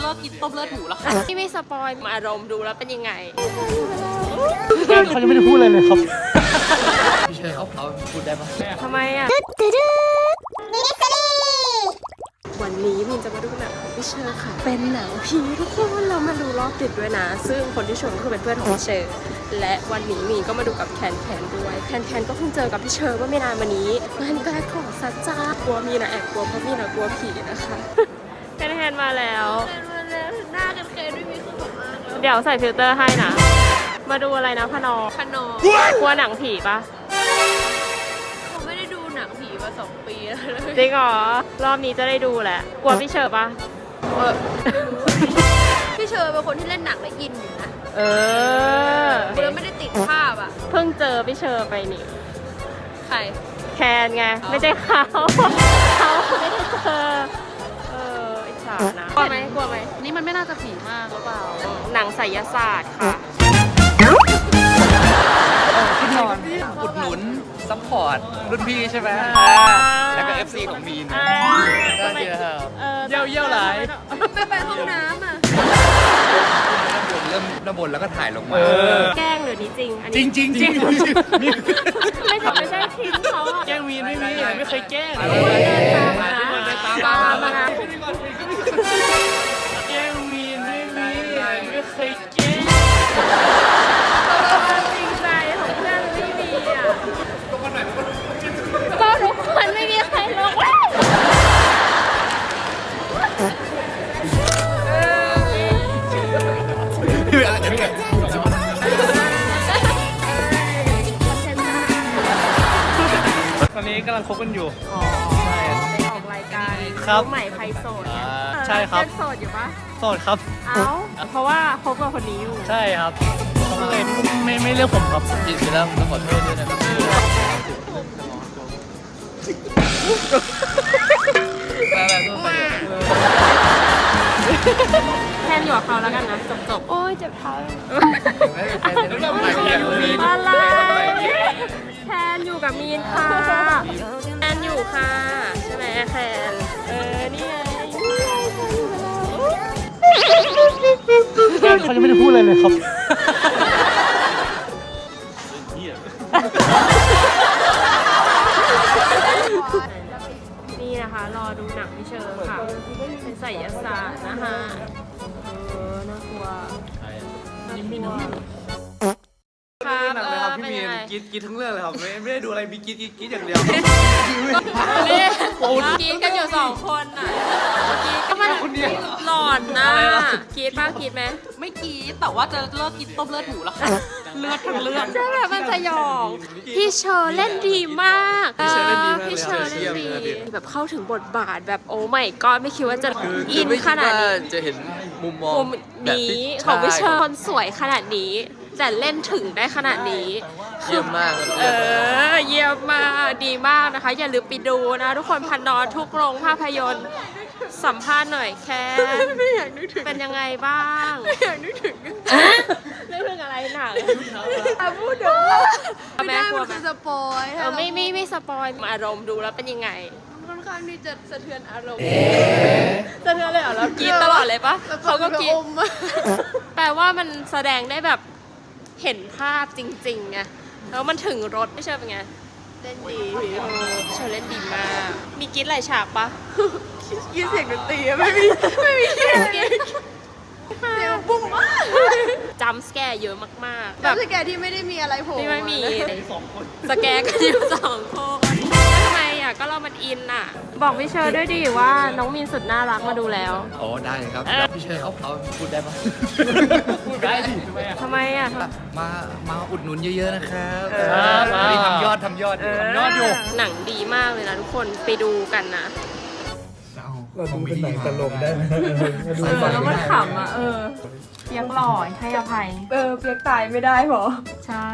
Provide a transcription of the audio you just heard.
เลิกกินต้มเลือดหมูแล้วค่ะที่ไม่สปอยอารมณ์ดูแล้วเป็นยังไงเขายังไม่ได้พูดอะไรเลยครับพี่เชยเขาเขาพูดได้ปะทำไมอะวันนี้มินจะมาดูหนังของพี่เชอร์ค่ะ เป็นหนังผีทุกคนเรามาดูรอบติดด้วยนะ ซึ่งคนที่ชวนก็คือเป็นเพื่อนของพี่เชอร์และวันนี้มีนก็มาดูกับแคนแคนด้วยแคนแคนก็เพิ่งเจอกับพี่เชอร์เมื่อไม่นานมานี้งานแรกของซัจจ้ากลัวมีนะแอบกลัวเพราะมีนะกลัวผีนะคะแค นแคนมาแล้ว หน้ากันเคยไม่มีเครื่องสำอางแล้วเดี๋ยวใส่ฟิลเตอร์ให้นะ มาดูอะไรนะพนอขนมกลัวหนังผีปะเขาไม่ได้ดูหนังผีมาสองปีแล้วเลยจริงเหรอรอบนี้จะได้ดูแหละ กลัวพี่เชอร์ปะเออพี่เชอร์เป็นคนที่เล่นหนังและอินอยู่นะเออแล้วไม่ได้ติดภาพอะ เพิ่งเจอพี่เชอร์ไปนี่ใคร แคนไงอ๋อไม่ใช่เขาเขาไม่ได้เจอ เอออิจฉานะกลัวไหมกลัวไหมนี่มันไม่น่าจะผีมากหรือเปล่า หนังไสยศาสตร์ค่ะพี่นอนอุดหนุนซัพพอร์ตรุ่นพี่ใช่ไหมอ่าแล้วก็ FC ของมีนอ่าก็เยอะครับออเยี่ยวเยี่ยวหลายไม่ไปห้องน้ำอะเริ่มน้ำบนแล้วก็ถ่ายลงมา แกล้งหรือนี่จริง อันจรินี้งจริงจริงไม่ใช่ไม่ใช่ทิ้งเขาอะแกล้งวีนไม่มีไม่เคยแกล้งตามมานะ อนนี้กำลังคบกันอยู่ อ๋อไปออกรายการครับน้องใหม่ไพโสดเนี่ยใช่ครับ เพื่อนโสดอยู่ปะโสดครับ เอ้าเพราะว่าคบกับคนนี้อยู่ ใช่ครับเขาก็เลยไม่ไม่เลือกผมครับผิดไปแล้วต้องขอโทษด้วยนะครับมาแบบตัวไปแทนอยู่กับเขาแล้วกันนะจบจบๆโอ้ยเจ็บเท้าอะไร นค่ะแทนอยู่ค่ะ ใช่ไหมแทนเออ นี่ไงเขายังไม่ได้พูดอะไรเลยครับนี่นะคะ รอดูหนังพี่เชอร์ค่ะ เป็นไสยศาสตร์นะคะ พี่มีนเออเป็นยังไงกินกินทั้งเรื่องเลยครับไม่ไม่ได้ดูอะไรมีกินกินกินอย่างเดียวนี่กรีดกันอยู่สองคนอะกรีดก็มันหลอนนะกรีดป้ากรีดไหมไม่กรีดแต่ว่าจะเลิกกินต้มเลือดหมูแล้วค่ะเลือดทั้งเลือดใช่แบบมันสยองพี่เชอร์เล่นดีมากพี่เชอร์เล่นดีมากเลยพี่เชอร์เยี่เล่นยมดีเลยแบบเข้าถึงบทบาทแบบโอ้ไม่ก็ไม่คิดว่าจะคืออินไม่ขคิดนาดว่านี้จะเห็นมุมมองมุมแบบนี้ที่ของพี่เชอร์ใคนสวยขนาดนี้ แต่เล่นถึงได้ขนาดนี้ เยี่ยมมากครับเออ เยี่ยมมากดีมากนะคะ อย่าลืมไปดูนะ ทุกคนพันนอนทุกโรงภาพยนตร์สัมภาษณ์หน่อยแค่ไม่อยากนึกถึงเป็นยังไงบ้างไม่อยากนึกถึงนึกถึงอะไรหนังพูดเดี๋ยวแม่กลัวไหมสปอยเออไม่ไม่ไม่สปอยอารมณ์ดูแล้วเป็นยังไงค่อนข้างที่จะสะเทือนอารมณ์จะเท่าเลยเหรอเรากรีดตลอดเลยปะเขาก็กรีดอมอะแปลว่ามันแสดงได้แบบ เห็นภาพจริงๆไงแล้วมันถึงรถไม่ใช่เป็นไงเล่นดีเออเชอเล่นดีมาก มีกรีดหลายฉากปะยินเสียงดนตรีอะไม่มีไม่มีเสียงเสียงบุ้มมากจำสแกร์เยอะมากๆแบแบบบสแกนที่ไม่ได้มีอะไรโผล่ที่ไม่มีานะสแกร์กันอยู่สองคน ก็เรามันอินอะ บอกพี่เชอร์ด้วยดิว่าน้องมีนสุดน่ารักมาดูแล้วโอ้ได้ครับเออพี่เชยเขาเขาพูดได้ปะพูดได้ดิทำไมอะทำไมอะมามาอุดหนุนเยอะๆนะครับเออตอนนี้ทำยอดทำยอดอยู่ทำยอดอยู่หนังดีมากเลยนะทุกคนไปดูกันนะ เราดูเป็นหนังตลกได้ไหมดูเออแล้วมันขำอะ เออเปียกหล่อให้อภัย เออเปียกตายไม่ได้หรอ ใช่